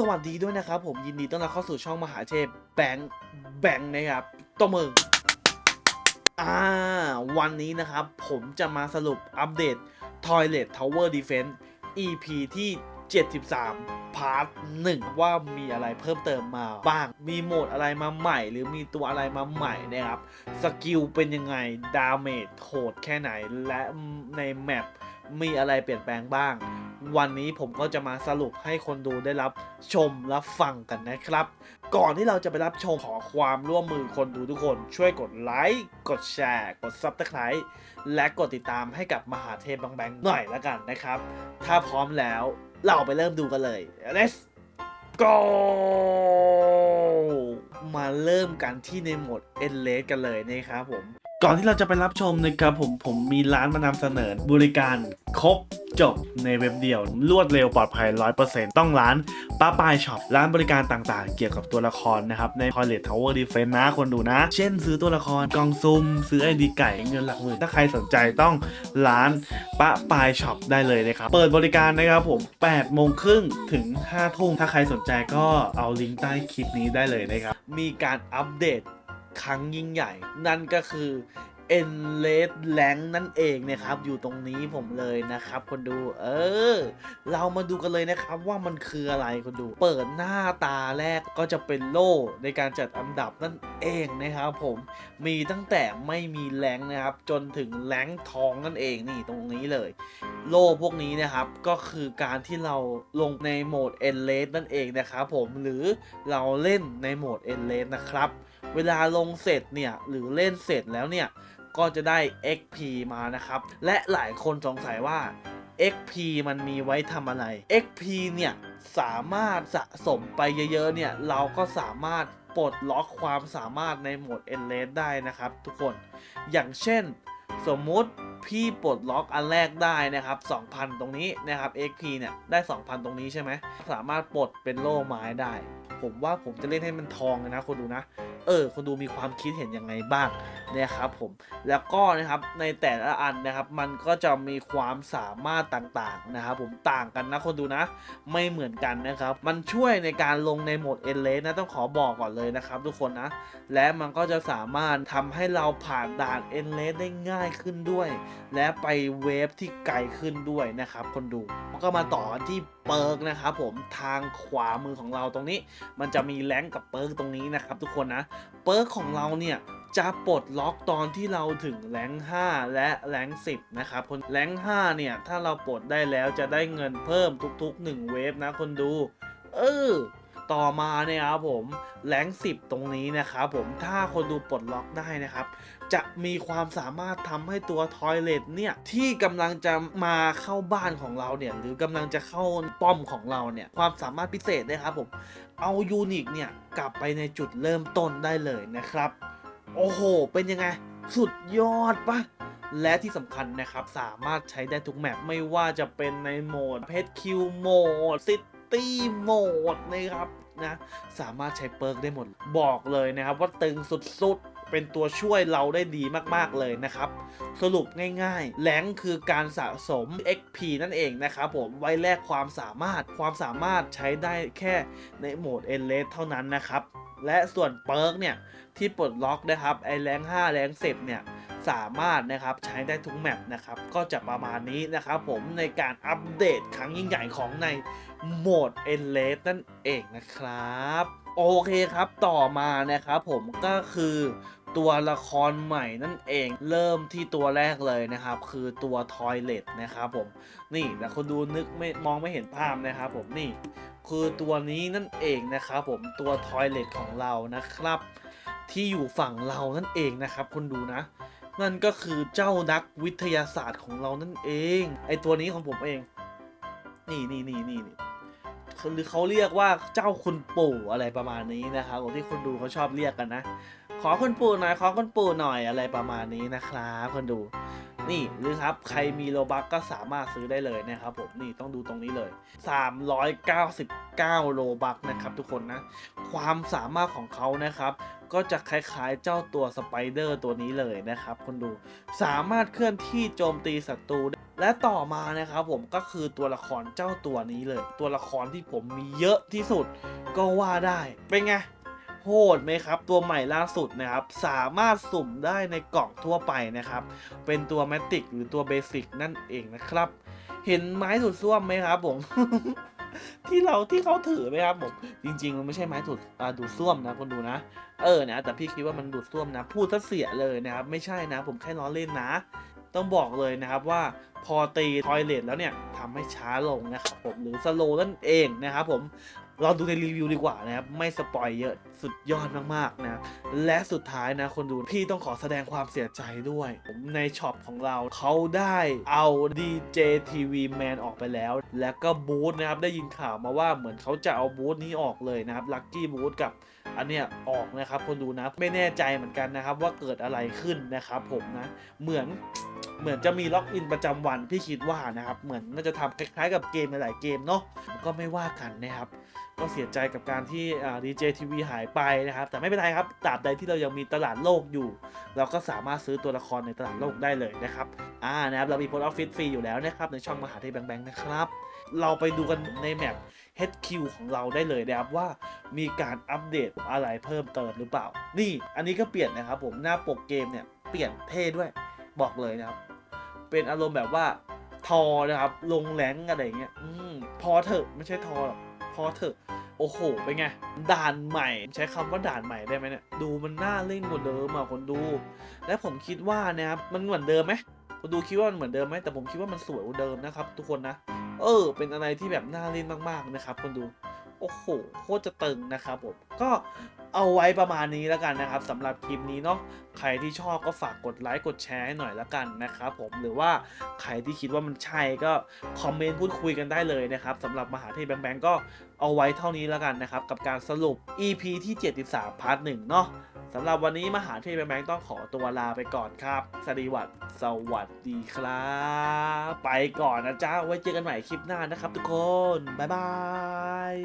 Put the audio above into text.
สวัสดีด้วยนะครับผมยินดีต้อนรับเข้าสู่ช่องมหาเทพแบงค์แบงค์นะครับตบมืออ่าวันนี้นะครับ ผมจะมาสรุปอัปเดต Toilet Tower Defense EP ที่ 73 พาร์ท1ว่ามีอะไรเพิ่มเติมมาบ้าง มีโหมดอะไรมาใหม่ หรือมีตัวอะไรมาใหม่นะครับ สกิลเป็นยังไง ดาเมจโหดแค่ไหน และในแมปมีอะไรเปลี่ยนแปลงบ้าง วันนี้ผมก็จะมาสรุปให้คนดูได้รับชมรับฟังกันนะครับ ก่อนที่เราจะไปรับชมขอความร่วมมือคนดูทุกคนช่วยกดไลค์กดแชร์ กด Subscribe และกดติดตามให้กับมหาเทพบางแบงหน่อยละกันนะครับ ถ้าพร้อมแล้วเราไปเริ่มดูกันเลย let's go มาเริ่มกันที่ในโหมด e n l a s กันเลยนะครับผม ก่อนที่เราจะไปรับชมนะครับผมผมมีร้านมานำเสนอบริการครบจบในเว็บเดียว รวดเร็วปลอดภัย 100%ต้องร้านป้าปายช็อปร้านบริการต่างๆ เกี่ยวกับตัวละครนะครับ ใน Toilet Tower Defense นะคนดูนะ เช่นซื้อตัวละครกองซุ่มซื้อไอดีไก่เงินหลักหมื่น ถ้าใครสนใจต้องร้านป้าปายช็อปได้เลยนะครับ เปิดบริการนะครับผม8โมงครึ่งถึง5ทุ่มถ้าใครสนใจก็เอาลิงก์ใต้คลิปนี้ได้เลยนะครับมีการอัปเดต ครั้งยิ่งใหญ่ นั่นก็คือ e n l e s l a n k นั่นเองนะครับ อยู่ตรงนี้ผมเลยนะครับ คนดู เออ เรามาดูกันเลยนะครับว่ามันคืออะไรคนดู เปิดหน้าตาแรกก็จะเป็นโล่ในการจัดอันดับนั่นเองนะครับผมมีตั้งแต่ไม่มีแรงนะครับ จนถึงแรงทองนั่นเองนี่ตรงนี้เลย โล่พวกนี้นะครับก็คือการที่เราลงในโหมด e n l a s นั่นเองนะครับผมหรือเราเล่นในโหมด e n l a s นะครับ เวลาลงเสร็จเนี่ยหรือเล่นเสร็จแล้วเนี่ย ก็จะได้ XP มานะครับ และหลายคนสงสัยว่า XP มันมีไว้ทำอะไร XP เนี่ย สามารถสะสมไปเยอะๆ เนี่ย เราก็สามารถปลดล็อกความสามารถในโหมด e n l a s ได้นะครับ ทุกคน อย่างเช่น สมมุติพี่ปลดล็อกอันแรกได้นะครับ 2,000 ตรงนี้นะครับ XP เนี่ย ได้ 2,000 ตรงนี้ใช่ไหม สามารถปลดเป็นโล่ไม้ได้ ผมว่าผมจะเล่นให้มันทองนะคนดูนะ เออคนดูมีความคิดเห็นยังไงบ้างนะครับผมแล้วก็นะครับในแต่ละอันนะครับมันก็จะมีความสามารถต่างๆนะครับผมต่างกันนะคนดูนะ ไม่เหมือนกันนะครับ มันช่วยในการลงในโหมดเอเลสนะต้องขอบอกก่อนเลยนะครับทุกคนนะ และมันก็จะสามารถทำให้เราผ่านด่านเอเลสได้ง่ายขึ้นด้วย และไปเวฟที่ไกลขึ้นด้วยนะครับ คนดูก็มาต่อกันที่เปิร์กนะครับผมทางขวามือของเราตรงนี้ มันจะมีแรงกับเปิร์กตรงนี้นะครับทุกคนนะเปิร์กของเราเนี่ยจะปลดล็อกตอนที่เราถึงแรง5 และแรง10 นะครับคนแรง5เนี่ย ถ้าเราปลดได้แล้วจะได้เงินเพิ่มทุกๆ 1 เวฟนะคนดู เออ ต่อมาเนี่ยครับผมแรงค์10ตรงนี้นะครับผมถ้าคนดูปลดล็อกได้นะครับ จะมีความสามารถทำให้ตัวทอยเลทเนี่ยที่กำลังจะมาเข้าบ้านของเราเนี่ยหรือกำลังจะเข้าป้อมของเราเนี่ยความสามารถพิเศษนะครับผมเอายูนิคเนี่ยกลับไปในจุดเริ่มต้นได้เลยนะครับ โอ้โห เป็นยังไง สุดยอดปะและที่สำคัญนะครับ สามารถใช้ได้ทุกแมปไม่ว่าจะเป็นในโหมดเพชรคิวโหมดซิ ตี้โหมดนะครับนะสามารถใช้เปิร์กได้หมด บอกเลยนะครับว่าตึงสุดๆ เป็นตัวช่วยเราได้ดีมากๆเลยนะครับ สรุปง่ายๆแรงคือการสะสม XP นั่นเองนะครับผมไว้แลกความสามารถความสามารถใช้ได้แค่ในโหมด e n l e s เท่านั้นนะครับ และส่วนเปิร์กเนี่ย ที่ปลดล็อกนะครับไอแรง5แรง10เนี่ย สามารถนะครับใช้ได้ทุกแมปนะครับก็จะประมาณนี้นะครับผมในการอัปเดตครั้งยิ่งใหญ่ของในโหมด e n l e s นั่นเองนะครับโอเคครับต่อมานะครับผมก็คือตัวละครใหม่นั่นเองเริ่มที่ตัวแรกเลยนะครับ คือตัวทอยเล t นะครับผมนี่แต่คนดูนึกไม่มองไม่เห็นภาพนะครับผมนี่คือตัวนี้นั่นเองนะครับผมตัวทอยเล t ของเรานะครับ ที่อยู่ฝั่งเรานั่นเองนะครับ คนดูนะ นั่นก็คือเจ้านักวิทยาศาสตร์ของเรานั่นเอง ไอตัวนี้ของผมเอง นี่นี่นี่นี่นี่หรือเขาเรียกว่าเจ้าคุณปู่อะไรประมาณนี้นะครับที่คนดูเขาชอบเรียกกันนะ ขอคุณปู่หน่อยขอคุณปู่หน่อยอะไรประมาณนี้นะครับคนดู นี่หรือครับใครมีโลบักก็สามารถซื้อได้เลยนะครับผมนี่ต้องดูตรงนี้เลย 399 โลบักนะครับทุกคนนะ ความสามารถของเขานะครับ ก็จะคล้ายๆเจ้าตัวสไปเดอร์ตัวนี้เลยนะครับคนดูสามารถเคลื่อนที่โจมตีศัตรูได้และต่อมานะครับผมก็คือตัวละครเจ้าตัวนี้เลย ตัวละครที่ผมมีเยอะที่สุดก็ว่าได้เป็นไง โหดไหมครับ ตัวใหม่ล่าสุดนะครับ สามารถสุ่มได้ในกล่องทั่วไปนะครับ เป็นตัวแมติกหรือตัวเบสิกนั่นเองนะครับ เห็นไม้ดูดซ่วมไหมครับผมที่เราที่เขาถือไหมครับผมจริง ๆ มันไม่ใช่ไม้ดูดอ่าดูดซ่วมนะคนดูนะ เออนะแต่พี่คิดว่ามันดูดซ่วมนะ พูดซะเสียเลยนะครับ ไม่ใช่นะ ผมแค่ล้อเล่นนะ ต้องบอกเลยนะครับว่าพอตีทอยเลทแล้วเนี่ยทำให้ช้าลงนะครับผมหรือสโลนั่นเองนะครับผม เราดูในรีวิวดีกว่านะครับ ไม่สปอยเยอะสุดยอดมากๆนะ และสุดท้ายนะคนดูพี่ต้องขอแสดงความเสียใจด้วย ผมในช็อปของเราเขาได้เอา DJ TV Man ออกไปแล้ว แล้วก็บูธนะครับ ได้ยินข่าวมาว่าเหมือนเขาจะเอาบูธนี้ออกเลยนะครับลั c กี้บูธกับอันเนี้ยออกนะครับคนดูนะ ไม่แน่ใจเหมือนกันนะครับ ว่าเกิดอะไรขึ้นนะครับผมนะ เหมือน เหมือนจะมีล็อกอินประจำวันพี่คิดว่านะครับเหมือนน่าจะทำคล้ายๆกับเกมหลายๆเกมเนาะก็ไม่ว่ากันนะครับ ก็เสียใจกับการที่ดีเจทีวีหายไปนะครับ แต่ไม่เป็นไรครับตราบใดที่เรายังมีตลาดโลกอยู่ เราก็สามารถซื้อตัวละครในตลาดโลกได้เลยนะครับอ่านะครับเรามีโพสต์ออฟฟิศฟรีอยู่แล้วนะครับในช่องมหาเทพแบงค์ๆนะครับ เราไปดูกันในแมป HQ ของเราได้เลยนะครับว่ามีการอัปเดตอะไรเพิ่มเติมหรือเปล่า นี่อันนี้ก็เปลี่ยนนะครับผมหน้าปกเกมเนี่ยเปลี่ยนเท่ด้วย บอกเลยนะครับ เป็นอารมณ์แบบว่าทอนะครับ ลงแรงอะไรเงี้ยอืมพอเถอะไม่ใช่ทอหรอกพอเถอะ โอ้โหเป็นไง ด่านใหม่ ใช้คำว่าด่านใหม่ได้ไหมเนี่ย ดูมันน่าเล่นกว่าเดิมอะคนดู และผมคิดว่านะครับ มันเหมือนเดิมไหมคนดูคิดว่ามันเหมือนเดิมไหมแต่ผมคิดว่ามันสวยกว่าเดิมนะครับ ทุกคนนะ เออ เป็นอะไรที่แบบน่าเล่นมากๆนะครับ คนดู โอ้โหโคตรจะตึงนะครับผมก็เอาไว้ประมาณนี้แล้วกันนะครับสำหรับคลิปนี้เนาะใครที่ชอบก็ฝากกดไลค์กดแชร์ให้หน่อยละกันนะครับผมหรือว่าใครที่คิดว่ามันใช่ก็คอมเมนต์พูดคุยกันได้เลยนะครับสำหรับมหาเทพแบงค์แบงก็เอาไว้เท่านี้แล้วกันนะครับกับการสรุป EP ที่ 73พาร์ทหนึ่งเนาะ สำหรับวันนี้มหาเทพแบงค์แบงต้องขอตัวลาไปก่อนครับ สวัสดีสวัสดีครับ ไปก่อนนะจ๊ะไว้เจอกันใหม่คลิปหน้านะครับทุกคน บ๊ายบาย